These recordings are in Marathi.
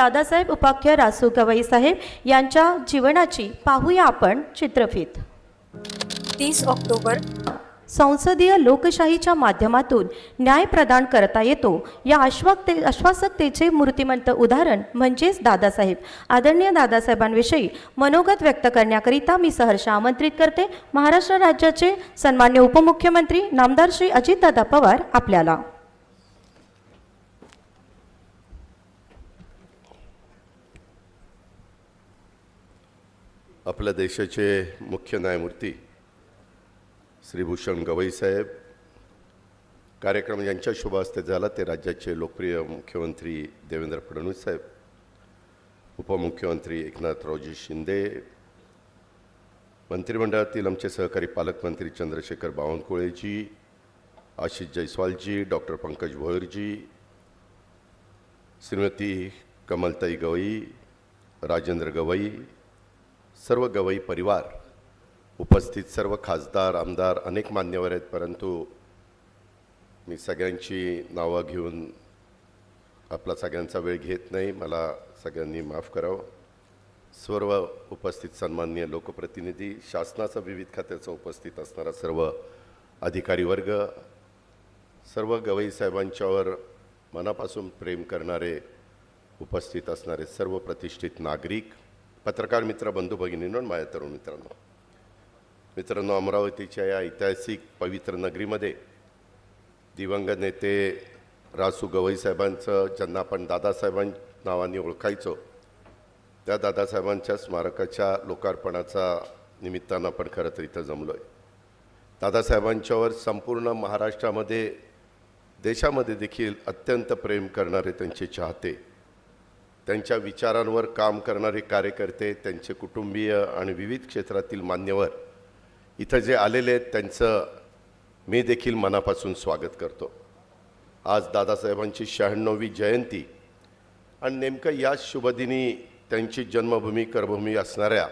दादासाहेब उपाख्य रासू गवई साहेब यांच्या जीवनाची पाहूया आपण चित्रफित. तीस ऑक्टोबर. संसदीय लोकशाहीच्या माध्यमातून न्याय प्रदान करता येतो. या आश्वाकते आश्वासकतेचे मूर्तिमंत उदाहरण म्हणजेच दादासाहेब. आदरणीय दादासाहेबांविषयी मनोगत व्यक्त करण्याकरिता मी सहर्ष आमंत्रित करते. महाराष्ट्र राज्याचे सन्मान्य उपमुख्यमंत्री नामदार श्री अजितदादा पवार आपल्याला. आपल्या देशाचे मुख्य न्यायमूर्ती श्री भूषण गवई साहेब. कार्यक्रम यांच्या शुभ हस्ते झाला ते राज्याचे लोकप्रिय मुख्यमंत्री देवेंद्र फडणवीस साहेब. उपमुख्यमंत्री एकनाथरावजी शिंदे. मंत्रिमंडळातील आमचे सहकारी पालकमंत्री चंद्रशेखर बावनकुळेजी आशिष जयस्वालजी डॉक्टर पंकज भोयरजी श्रीमती कमलताई गवई राजेंद्र गवई सर्व गवई परिवार उपस्थित सर्व खासदार आमदार अनेक मान्यवर आहेत परंतु मी सगळ्यांची नावं घेऊन आपला सगळ्यांचा वेळ घेत नाही. मला सगळ्यांनी माफ करावं. सर्व उपस्थित सन्माननीय लोकप्रतिनिधी शासनाचा विविध खात्याचा उपस्थित असणारा सर्व अधिकारी वर्ग सर्व गवई साहेबांच्यावर मनापासून प्रेम करणारे उपस्थित असणारे सर्व प्रतिष्ठित नागरिक पत्रकार मित्र बंधू भगिनींनो माझ्या तरुण मित्रांनो. मित्रांनो अमरावतीच्या या ऐतिहासिक पवित्र नगरीमध्ये दिवंगत नेते रासू गवई साहेबांचं ज्यांना आपण दादासाहेबां नावाने ओळखायचो. त्या दादासाहेबांच्या स्मारकाच्या लोकार्पणाचा निमित्तानं आपण खरं तर इथं जमलो आहे दादासाहेबांच्यावर संपूर्ण महाराष्ट्रामध्ये देशामध्ये देखील अत्यंत प्रेम करणारे त्यांचे चाहते त्यांच्या विचारांवर काम करणारे कार्यकर्ते त्यांचे कुटुंबीय आणि विविध क्षेत्रातील मान्यवर इथं जे आलेले आहेत त्यांचं मी देखील मनापासून स्वागत करतो. आज दादासाहेबांची शहाण्णवी जयंती आणि नेमकं याच शुभदिनी त्यांची जन्मभूमी कर्मभूमी असणाऱ्या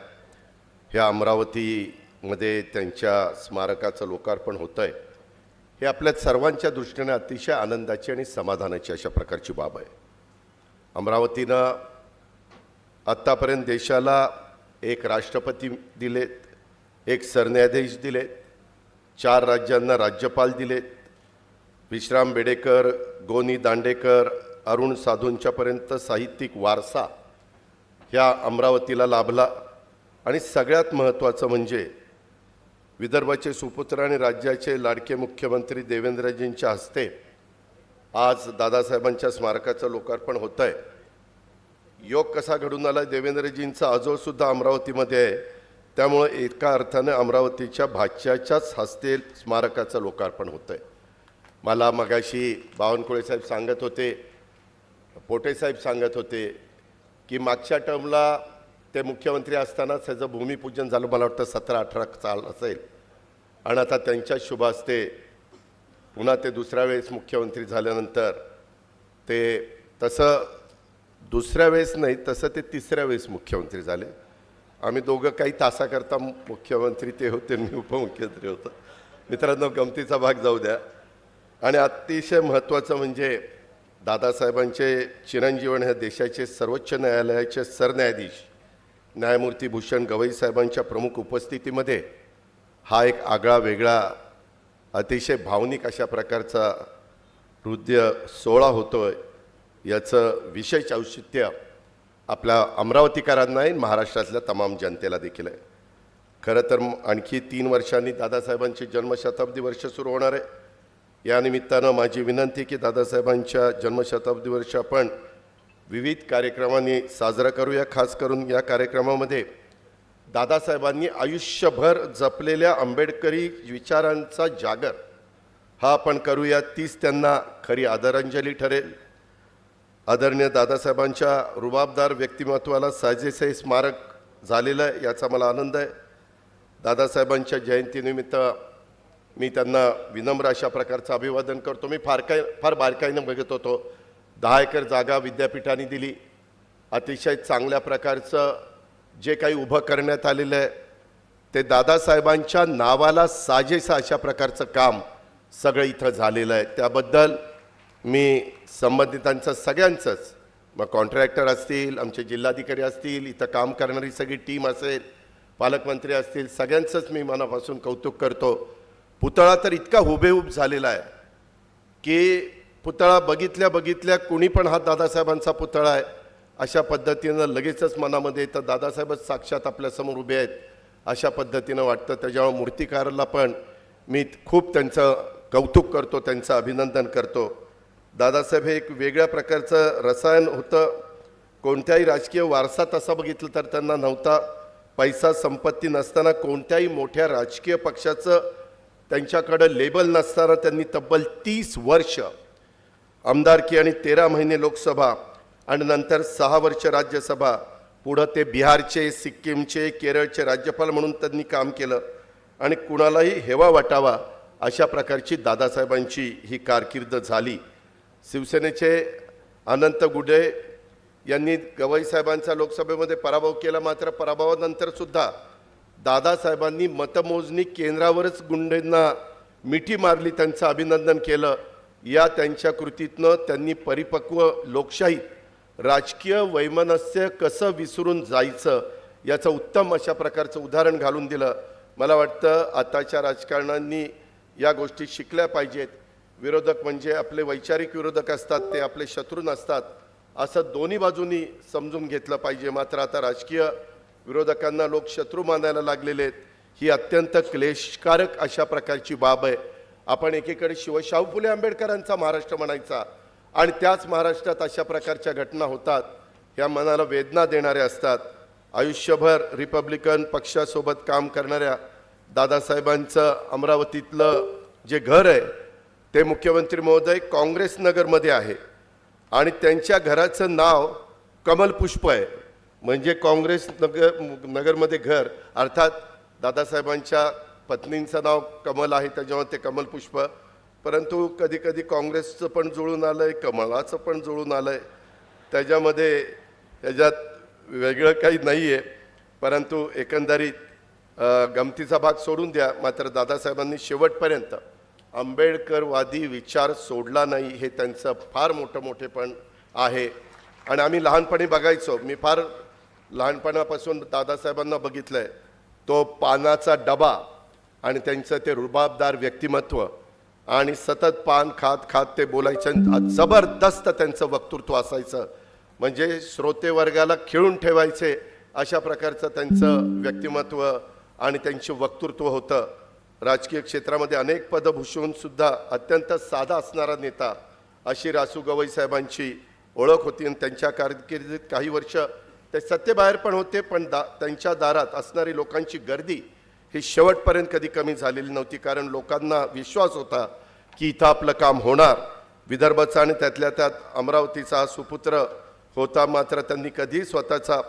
ह्या अमरावतीमध्ये त्यांच्या स्मारकाचं लोकार्पण होतं आहे हे आपल्या सर्वांच्या दृष्टीने अतिशय आनंदाची आणि समाधानाची अशा प्रकारची बाब आहे. अमरावतीनं आत्तापर्यंत देशाला एक राष्ट्रपती दिलेत एक सरन्यायाधीश दिलेत चार राज्यांना राज्यपाल दिलेत. विश्राम बेडेकर गोनी दांडेकर अरुण साधूंच्यापर्यंत साहित्यिक वारसा ह्या अमरावतीला लाभला. आणि सगळ्यात महत्त्वाचं म्हणजे विदर्भाचे सुपुत्र आणि राज्याचे लाडके मुख्यमंत्री देवेंद्रजींच्या हस्ते आज दादासाहेबांच्या स्मारकाचं लोकार्पण होतं आहे योग कसा घडून आला देवेंद्रजींचा आजोळसुद्धा अमरावतीमध्ये आहे. त्यामुळं एका अर्थानं अमरावतीच्या भाच्याच्याच हस्ते स्मारकाचं लोकार्पण होतं आहे मला मगाशी बावनकुळे साहेब सांगत होते पोटेसाहेब सांगत होते की मागच्या टर्मला ते मुख्यमंत्री असतानाच ह्याचं भूमिपूजन झालं मला वाटतं सतरा अठरा साल असेल. आणि आता त्यांच्याच शुभ असते पुन्हा ते दुसऱ्या वेळेस मुख्यमंत्री झाल्यानंतर ते तसं दुसऱ्या वेळेस नाही तसं ते तिसऱ्या वेळेस मुख्यमंत्री झाले. आम्ही दोघं काही तासाकरता मुख्यमंत्री ते होते मी उपमुख्यमंत्री होतो. मित्रांनो गमतीचा भाग जाऊ द्या. आणि अतिशय महत्त्वाचं म्हणजे दादासाहेबांचे चिरंजीवन हे देशाचे सर्वोच्च न्यायालयाचे सरन्यायाधीश न्यायमूर्ती भूषण गवई साहेबांच्या प्रमुख उपस्थितीमध्ये हा एक आगळा वेगळा अतिशय भावनिक अशा प्रकारचा हृदय सोहळा होतो आहे याचं विशेष औचित्य आपल्या अमरावतीकरांना आहे महाराष्ट्रातल्या तमाम जनतेला देखील आहे. खरं तर आणखी तीन वर्षांनी दादासाहेबांची जन्मशताब्दी वर्ष सुरू होणार आहे. या निमित्तानं माझी विनंती की दादासाहेबांच्या जन्मशताब्दी वर्ष आपण विविध कार्यक्रमांनी साजरा करूया खास करून या कार्यक्रमामध्ये दादासाहेबांनी आयुष्यभर जपलेल्या आंबेडकरी विचारांचा जागर. हा आपण करूया तीच त्यांना खरी आदरांजली ठरेल. आदरणीय दादासाहेबांच्या रुबाबदार व्यक्तिमत्वाला साजेसे स्मारक झालेलं आहे याचा मला आनंद आहे. दादासाहेबांच्या जयंतीनिमित्त मी त्यांना विनम्र अशा प्रकारचं अभिवादन करतो. मी फार काय फार बारकाईनं बघत होतो. दहा एकर जागा विद्यापीठाने दिली. अतिशय चांगल्या प्रकारचं जे काही उभं करण्यात आलेलं आहे ते दादासाहेबांच्या नावाला साजेसं अशा प्रकारचं काम सगळं इथं झालेलं आहे. त्याबद्दल मी संबंधितांचं सगळ्यांचंच मग कॉन्ट्रॅक्टर असतील आमचे जिल्हाधिकारी असतील इथं काम करणारी सगळी टीम असेल पालकमंत्री असतील सगळ्यांचंच मी मनापासून कौतुक करतो. पुतळा तर इतका हुबेहूब झालेला आहे की पुतळा बघितल्या बघितल्या कुणी पण हा दादासाहेबांचा पुतळा आहे अशा पद्धतीनं लगेचच मनामध्ये येतं दादासाहेबच साक्षात आपल्यासमोर उभे आहेत अशा पद्धतीनं वाटतं त्याच्यामुळे मूर्तिकाराला पण मी खूप त्यांचं कौतुक करतो त्यांचं अभिनंदन करतो. दादासाहेब हे एक वेगळ्या प्रकारचं रसायन होतं. कोणत्याही राजकीय वारसा तसा बघितलं तर त्यांना नव्हता पैसा संपत्ती नसताना कोणत्याही मोठ्या राजकीय पक्षाचं त्यांच्याकडं लेबल नसताना त्यांनी तब्बल तीस वर्ष आमदारकी आणि तेरा महिने लोकसभा आणि नंतर सहा वर्ष राज्यसभा पुढं ते बिहारचे सिक्कीमचे केरळचे राज्यपाल म्हणून त्यांनी काम केलं. आणि कुणालाही हेवा वाटावा अशा प्रकारची दादासाहेबांची ही कारकीर्द झाली. शिवसेनेचे अनंत गुडे यांनी गवईसाहेबांचा लोकसभेमध्ये पराभव केला मात्र पराभवानंतरसुद्धा दादासाहेबांनी मतमोजणी केंद्रावरच गुंडेंना मिठी मारली त्यांचं अभिनंदन केलं. या त्यांच्या कृतीतनं त्यांनी परिपक्व लोकशाहीत राजकीय वैमनस्य कसं विसरून जायचं याचं उत्तम अशा प्रकारचं उदाहरण घालून दिलं. मला वाटतं आताच्या राजकारणांनी या गोष्टी शिकल्या पाहिजेत. विरोधक म्हणजे आपले वैचारिक विरोधक असतात ते आपले शत्रू नसतात. असं दोन्ही बाजूनी समजून घेतलं पाहिजे. मात्र आता राजकीय विरोधकांना लोक शत्रू मानायला लागलेले आहेत. ही अत्यंत क्लेशकारक अशा प्रकारची बाब आहे. आपण एकीकडे शिवशाहू फुले आंबेडकरांचा महाराष्ट्र म्हणायचा आणि त्याच महाराष्ट्रात अशा प्रकारच्या घटना होतात ह्या मनाला वेदना देणाऱ्या असतात. आयुष्यभर रिपब्लिकन पक्षासोबत काम करणाऱ्या दादासाहेबांचं अमरावतीतलं जे घर आहे ते मुख्यमंत्री महोदय काँग्रेस नगरमध्ये आहे. आणि त्यांच्या घराचं नाव कमलपुष्प आहे. म्हणजे काँग्रेस नगर नगरमध्ये घर. अर्थात दादासाहेबांच्या पत्नींचं नाव कमल आहे त्याच्यामुळे ते कमलपुष्प परंतु कधी कधी काँग्रेसचं पण जुळून आलं आहे कमळाचं पण जुळून आलं आहे त्याच्यामध्ये त्याच्यात वेगळं काही नाही आहे परंतु एकंदरीत गमतीचा भाग सोडून द्या. मात्र दादासाहेबांनी शेवटपर्यंत आंबेडकरवादी विचार सोडला नाही हे त्यांचं फार मोठं मोठेपण आहे. आणि आम्ही लहानपणी बघायचो. मी फार लहानपणापासून दादासाहेबांना बघितलं आहे तो पानाचा डबा आणि त्यांचं ते रुबाबदार व्यक्तिमत्व आणि सतत पान खात खात ते बोलायचं आणि जबरदस्त त्यांचं वक्तृत्व असायचं. म्हणजे श्रोते वर्गाला खिळून ठेवायचे अशा प्रकारचं त्यांचं व्यक्तिमत्व आणि त्यांचे वक्तृत्व होतं. राजकीय क्षेत्रामध्ये अनेक पदं भूषवूनसुद्धा अत्यंत साधा असणारा नेता अशी रासू गवई साहेबांची ओळख होती आणि त्यांच्या कारकिर्दीत काही वर्ष ते सत्तेबाहेर पण होते पण दा त्यांच्या दारात असणारी लोकांची गर्दी ही शेवटपर्यंत कधी कमी झालेली नव्हती कारण लोकांना विश्वास होता की इथं आपलं काम होणार. विदर्भाचा आणि त्यातल्या त्यात अमरावतीचा हा सुपुत्र होता मात्र त्यांनी कधीही स्वतःचा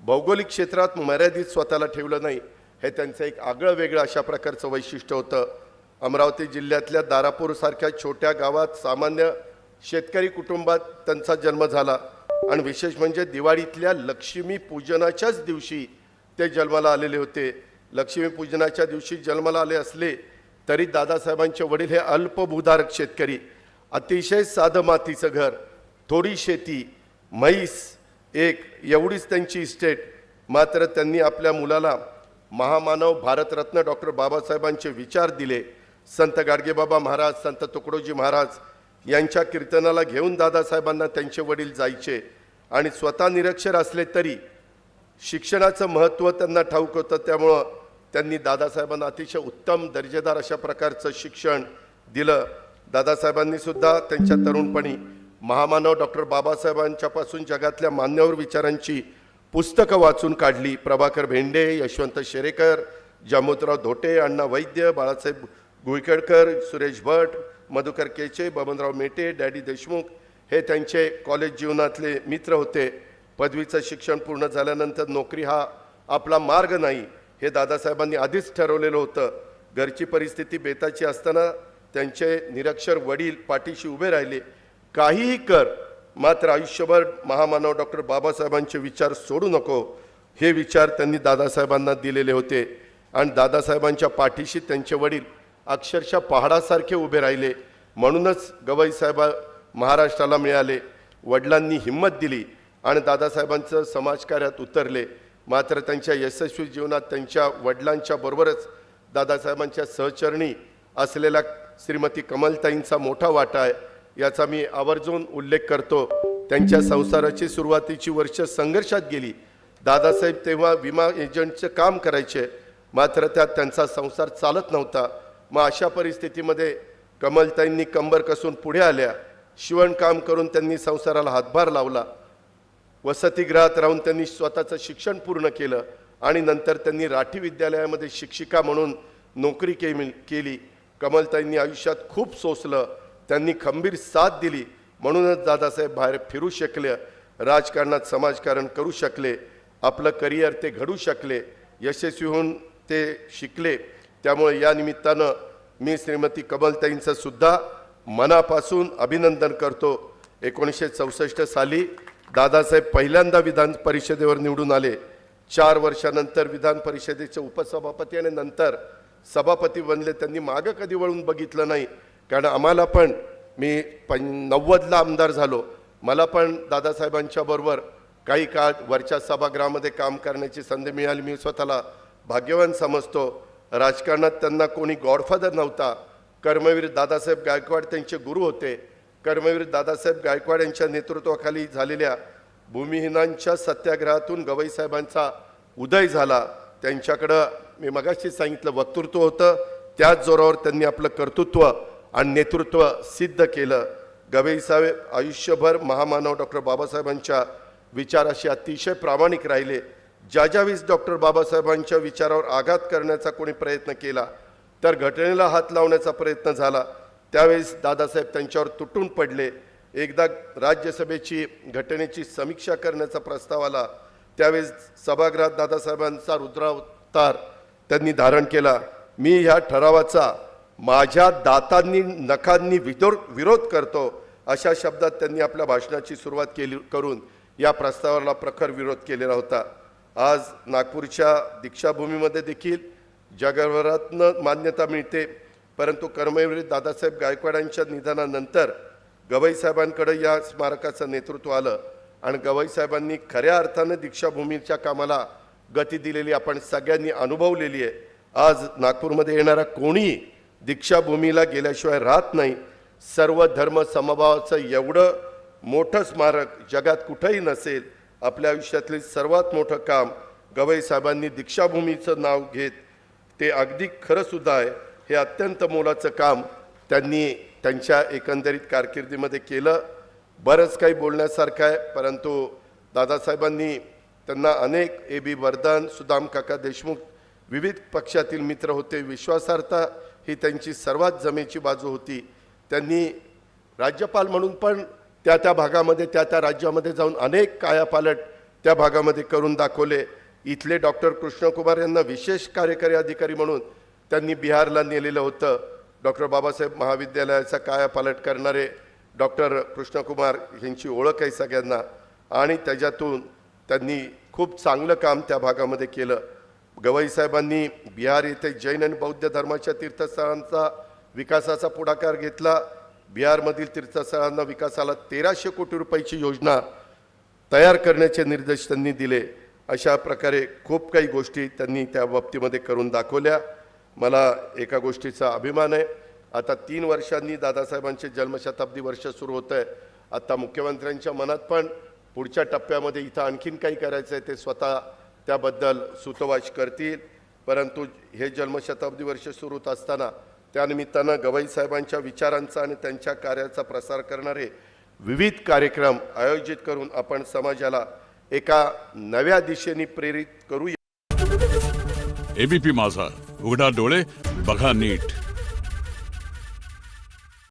भौगोलिक क्षेत्रात मर्यादित स्वतःला ठेवलं नाही. हे त्यांचं एक आगळं वेगळं अशा प्रकारचं वैशिष्ट्य होतं. अमरावती जिल्ह्यातल्या दारापूरसारख्या छोट्या गावात सामान्य शेतकरी कुटुंबात त्यांचा जन्म झाला. आणि विशेष म्हणजे दिवाळीतल्या लक्ष्मी पूजनाच्याच दिवशी ते जन्माला आलेले होते. लक्ष्मीपूजनाच्या दिवशी जन्माला आले असले तरी दादासाहेबांचे वडील हे अल्पभूधारक शेतकरी. अतिशय साधं मातीचं घर थोडी शेती म्हैस एक एवढीच त्यांची इस्टेट मात्र त्यांनी आपल्या मुलाला महामानव भारतरत्न डॉक्टर बाबासाहेबांचे विचार दिले. संत गाडगेबाबा महाराज संत तुकडोजी महाराज यांच्या कीर्तनाला घेऊन दादासाहेबांना त्यांचे वडील जायचे आणि स्वतः निरक्षर असले तरी शिक्षणाचं महत्त्व त्यांना ठाऊक होतं. त्यामुळं त्यांनी दादासाहेबांना अतिशय उत्तम दर्जेदार अशा प्रकारचं शिक्षण दिलं. दादासाहेबांनी सुद्धा त्यांच्या तरुणपणी महामानव डॉक्टर बाबासाहेबांच्यापासून जगातल्या मान्यवर विचारांची पुस्तकं वाचून काढली. प्रभाकर भेंडे यशवंत शेरेकर जामोदराव धोटे अण्णा वैद्य बाळासाहेब गुळकेडकर सुरेश भट मधुकर केचे बबनराव मेटे डॅडी देशमुख हे त्यांचे कॉलेज जीवनातले मित्र होते. पदवीचं शिक्षण पूर्ण झाल्यानंतर नोकरी हा आपला मार्ग नाही. हे दादासाहेबांनी आधीच ठरवलेलं होतं. घरची परिस्थिती बेताची असताना त्यांचे निरक्षर वडील पाठीशी उभे राहिले. काहीही कर मात्र आयुष्यभर महामानव डॉक्टर बाबासाहेबांचे विचार सोडू नको हे विचार त्यांनी दादासाहेबांना दिलेले होते. आणि दादासाहेबांच्या पाठीशी त्यांचे वडील अक्षरशः पहाडासारखे उभे राहिले. म्हणूनच गवईसाहेबा महाराष्ट्राला मिळाले. वडिलांनी हिंमत दिली आणि दादासाहेबांचं समाजकार्यात उतरले. मात्र त्यांच्या यशस्वी जीवनात त्यांच्या वडिलांच्या बरोबरच दादासाहेबांच्या सहचरणी असलेल्या श्रीमती कमलताईंचा मोठा वाटा आहे याचा मी आवर्जून उल्लेख करतो. त्यांच्या संसाराची सुरुवातीची वर्ष संघर्षात गेली. दादासाहेब तेव्हा विमा एजंटचं काम करायचे मात्र त्यात त्यांचा संसार चालत नव्हता. मग अशा परिस्थितीमध्ये कमलताईंनी कंबर कसून पुढे आल्या. शिवणकाम करून त्यांनी संसाराला हातभार लावला. वसतिगृहात राहून त्यांनी स्वतःचं शिक्षण पूर्ण केलं आणि नंतर त्यांनी राठी विद्यालयामध्ये शिक्षिका म्हणून नोकरी केली केली. कमलताईंनी आयुष्यात खूप सोसलं. त्यांनी खंबीर साथ दिली. म्हणूनच दादासाहेब बाहेर फिरू शकले. राजकारणात समाजकारण करू शकले. आपलं करिअर ते घडू शकले. यशस्वी होऊन ते शिकले. त्यामुळे या निमित्तानं मी श्रीमती कमलताईंचं सुद्धा मनापासून अभिनंदन करतो. एकोणीसशे चौसष्ट साली दादासाहेब पहिल्यांदा विधान परिषदेवर निवडून आले. चार वर्षानंतर विधान परिषदेचे उपसभापती आणि नंतर सभापती बनले. त्यांनी मागं कधी वळून बघितलं नाही. कारण आम्हाला पण मी पं नव्वदला आमदार झालो. मला पण दादासाहेबांच्या बरोबर काही काळ वरच्या सभागृहामध्ये काम करण्याची संधी मिळाली. मी स्वतःला भाग्यवान समजतो. राजकारणात त्यांना कोणी गॉडफादर नव्हता. कर्मवीर दादासाहेब गायकवाड त्यांचे गुरु होते. कर्मवीर दादासाहेब गायकवाड यांच्या नेतृत्वाखाली झालेल्या भूमिहीनांच्या सत्याग्रहातून गवईसाहेबांचा उदय झाला. त्यांच्याकडं मी मगाशी सांगितलं वक्तृत्व होतं. त्याच जोरावर त्यांनी आपलं कर्तृत्व आणि नेतृत्व सिद्ध केलं. गवईसाहेब आयुष्यभर महामानव डॉक्टर बाबासाहेबांच्या विचाराशी अतिशय प्रामाणिक राहिले. ज्या ज्यावेळेस डॉक्टर बाबासाहेबांच्या विचारावर आघात करण्याचा कोणी प्रयत्न केला तर घटनेला हात लावण्याचा प्रयत्न झाला. त्यावेळेस दादासाहेब त्यांच्यावर तुटून पडले. एकदा राज्यसभेची घटनेची समीक्षा करण्याचा प्रस्ताव आला. त्यावेळेस सभागृहात दादासाहेबांचा रुद्रावतार त्यांनी धारण केला. मी ह्या ठरावाचा माझ्या दातांनी नखांनी विदोर विरोध करतो अशा शब्दात त्यांनी आपल्या भाषणाची सुरुवात केली करून या प्रस्तावाला प्रखर विरोध केलेला होता. आज नागपूरच्या दीक्षाभूमीमध्ये देखील जगभरातनं मान्यता मिळते. परंतु कर्मवीर दादासाहेब गायकवाडांच्या निधनानंतर गवईसाहेबांकडे या स्मारकाचं नेतृत्व आलं आणि गवईसाहेबांनी खऱ्या अर्थानं दीक्षाभूमीच्या कामाला गती दिलेली आपण सगळ्यांनी अनुभवलेली आहे. आज नागपूरमध्ये येणारा कोणी दीक्षाभूमीला गेल्याशिवाय राहत नाही. सर्व धर्म समभावाचं एवढं मोठं स्मारक जगात कुठंही नसेल. आपल्या आयुष्यातले सर्वात मोठं काम गवई साहेबांनी दीक्षाभूमीचं नाव घेत ते अगदी खरंसुद्धा आहे. हे अत्यंत मोलाचं काम त्यांनी त्यांच्या एकंदरीत कारकिर्दीमध्ये केलं. बरंच काही बोलण्यासारखं आहे परंतु दादासाहेबांनी त्यांना अनेक ए बी वरदान सुदाम काका देशमुख विविध पक्षातील मित्र होते. विश्वासार्हता ही त्यांची सर्वात जमेची बाजू होती. त्यांनी राज्यपाल म्हणून पण त्या त्या भागामध्ये त्या त्या राज्यामध्ये जाऊन अनेक कायापालट त्या भागामध्ये करून दाखवले. इथले डॉक्टर कृष्णकुमार यांना विशेष कार्यकारी अधिकारी म्हणून त्यांनी बिहारला नेलेलं होतं. डॉक्टर बाबासाहेब महाविद्यालयाचा कायापालट करणारे डॉक्टर कृष्णकुमार यांची ओळख आहे सगळ्यांना. आणि त्याच्यातून त्यांनी खूप चांगलं काम त्या भागामध्ये केलं. गवईसाहेबांनी बिहार येथे जैन आणि बौद्ध धर्माच्या तीर्थस्थळांचा विकासाचा पुढाकार घेतला. बिहारमधील तीर्थस्थळांना विकासाला तेराशे कोटी रुपयाची योजना तयार करण्याचे निर्देश त्यांनी दिले. अशा प्रकारे खूप काही गोष्टी त्यांनी त्या बाबतीमध्ये करून दाखवल्या. मला एका गोष्टीचा अभिमान आहे. आता तीन वर्षांनी दादासाहेबांचे जन्मशताब्दी वर्ष सुरू होतं आहे आता मुख्यमंत्र्यांच्या मनात पण पुढच्या टप्प्यामध्ये इथं आणखीन काही करायचं आहे ते स्वतः त्याबद्दल सुतवाच करतील. परंतु हे जन्मशताब्दी वर्ष सुरू होत असताना त्यानिमित्तानं गवई साहेबांच्या विचारांचा आणि त्यांच्या कार्याचा प्रसार करणारे विविध कार्यक्रम आयोजित करून आपण समाजाला एका नव्या दिशेने प्रेरित करूया. एबीपी माझा. उघडा डोळे बघा नीट.